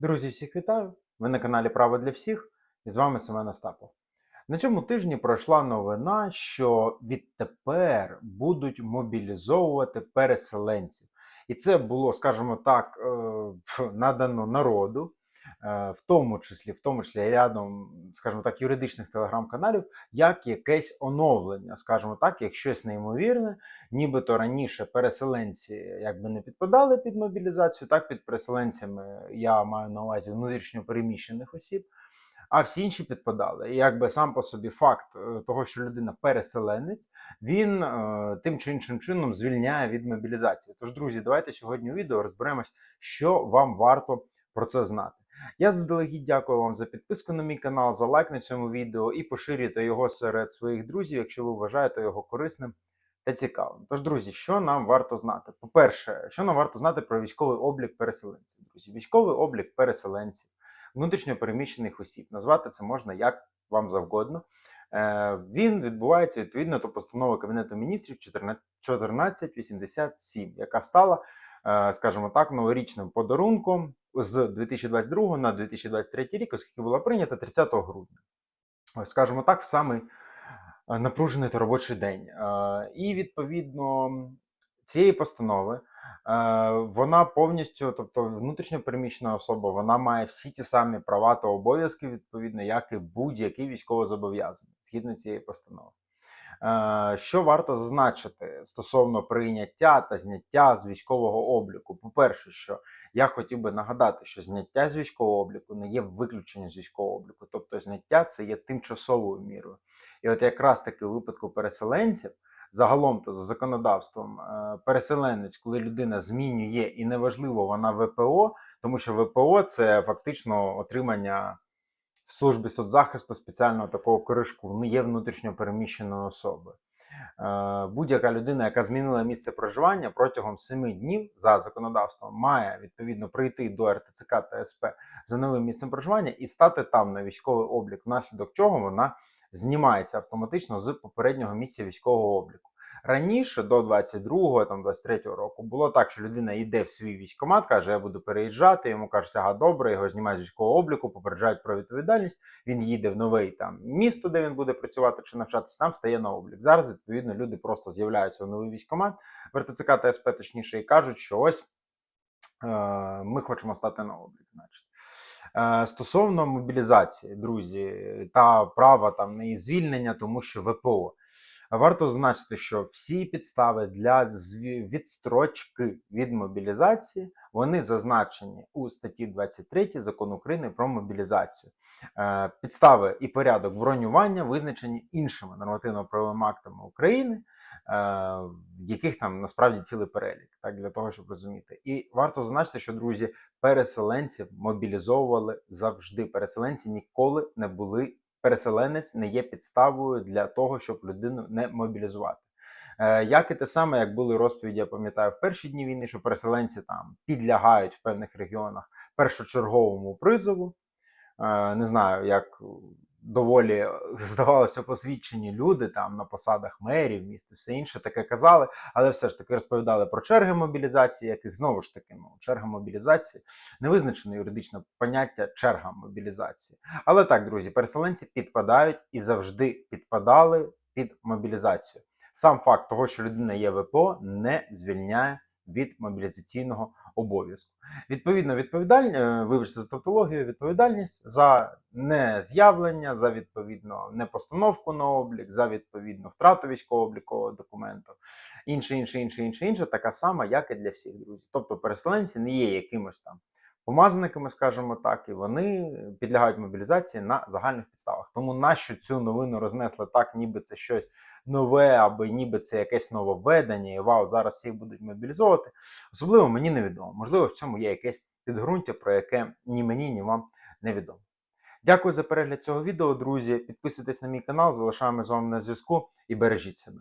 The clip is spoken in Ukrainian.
Друзі, всіх вітаю! Ви на каналі Право для всіх і з вами Семен Остапов. На цьому тижні пройшла новина, що відтепер будуть мобілізовувати переселенців. І це було, скажімо так, е, надано народу, в тому числі, в тому числі рядом, скажімо так, юридичних телеграм-каналів, як якесь оновлення, скажімо так, як щось неймовірне, нібито раніше переселенці якби не підпадали під мобілізацію, так під переселенцями я маю на увазі внутрішньо переміщених осіб, а всі інші підпадали. І якби сам по собі факт е, того, що людина переселенець, він е, тим чи іншим чином звільняє від мобілізації. Тож, друзі, давайте сьогодні у відео розберемось, що вам варто про це знати. Я заздалегідь дякую вам за підписку на мій канал, за лайк на цьому відео і поширюйте його серед своїх друзів, якщо ви вважаєте його корисним та цікавим. Тож, друзі, що нам варто знати? По-перше, що нам варто знати про військовий облік переселенців? Друзі, військовий облік переселенців, внутрішньо переміщених осіб. Назвати це можна як вам завгодно. Е, Він відбувається відповідно до постанови Кабінету міністрів 1487, яка стала, е, скажімо так, новорічним подарунком з 2022 на 2023 рік, оскільки була прийнята 30 грудня. Ось, скажімо так, в самий е, напружений та робочий день. Е, І відповідно цієї постанови е, вона повністю, тобто внутрішньо переміщена особа, вона має всі ті самі права та обов'язки, відповідно, як і будь-який військовозобов'язаний, згідно цієї постанови. Е, Що варто зазначити стосовно прийняття та зняття з військового обліку? По-перше, що я хотів би нагадати, що зняття з військового обліку не є виключенням з військового обліку, тобто зняття це є тимчасовою мірою. І от якраз таки у випадку переселенців, загалом то за законодавством, е, переселенець, коли людина змінює, і неважливо, вона ВПО, тому що ВПО це фактично отримання в службі соцзахисту спеціального такого коришку, є внутрішньо переміщеною особою. Е, Будь-яка людина, яка змінила місце проживання протягом 7 днів за законодавством, має відповідно прийти до РТЦК та СП за новим місцем проживання і стати там на військовий облік, внаслідок чого вона знімається автоматично з попереднього місця військового обліку. Раніше, до 22-го, там 23-го року, було так, що людина йде в свій військкомат, каже, я буду переїжджати. Йому кажуть, ага, добре, його знімають з військового обліку, попереджають про відповідальність. Він їде в новий там місто, де він буде працювати чи навчатися, там стає на облік. Зараз відповідно люди просто з'являються в новий військкомат, в РТЦК та СП точніше, і кажуть, що ось е, ми хочемо стати на облік. Значить. Е, Стосовно мобілізації, друзі, та права там її звільнення, тому що ВПО. Варто зазначити, що всі підстави для відстрочки від мобілізації вони зазначені у статті 23 закону України про мобілізацію. Е, Підстави і порядок бронювання визначені іншими нормативно-правовими актами України, е, яких там насправді цілий перелік, так для того, щоб розуміти. І варто зазначити, що друзі, переселенців мобілізовували завжди. Переселенці ніколи не були переселенець не є підставою для того, щоб людину не мобілізувати. Е, Як і те саме, як були розповіді, я пам'ятаю, в перші дні війни, що переселенці там підлягають в певних регіонах першочерговому призову. Е, Не знаю, як доволі здавалося посвідчені люди там на посадах мерів, міст все інше таке казали, але все ж таки розповідали про черги мобілізації, яких знову ж таки ну, черга мобілізації не визначено юридичне поняття черга мобілізації. Але так, друзі, переселенці підпадають і завжди підпадали під мобілізацію. Сам факт того, що людина є ВПО, не звільняє від мобілізаційного обов'язку. Відповідно, відповідальність, вибачте за тавтологію, відповідальність за нез'явлення, за відповідно непостановку на облік, за відповідно втрату військово-облікового документу, інше, інше, інше, інше, інше, така сама, як і для всіх друзів. Тобто переселенці не є якимось там помазаниками, скажімо так, і вони підлягають мобілізації на загальних підставах. Тому нащо цю новину рознесли так, ніби це щось нове, або ніби це якесь нововведення, і вау, зараз всіх будуть мобілізовувати. Особливо мені невідомо. Можливо, в цьому є якесь підґрунтя, про яке ні мені, ні вам невідомо. Дякую за перегляд цього відео, друзі. Підписуйтесь на мій канал, залишаємо з вами на зв'язку і бережіть себе.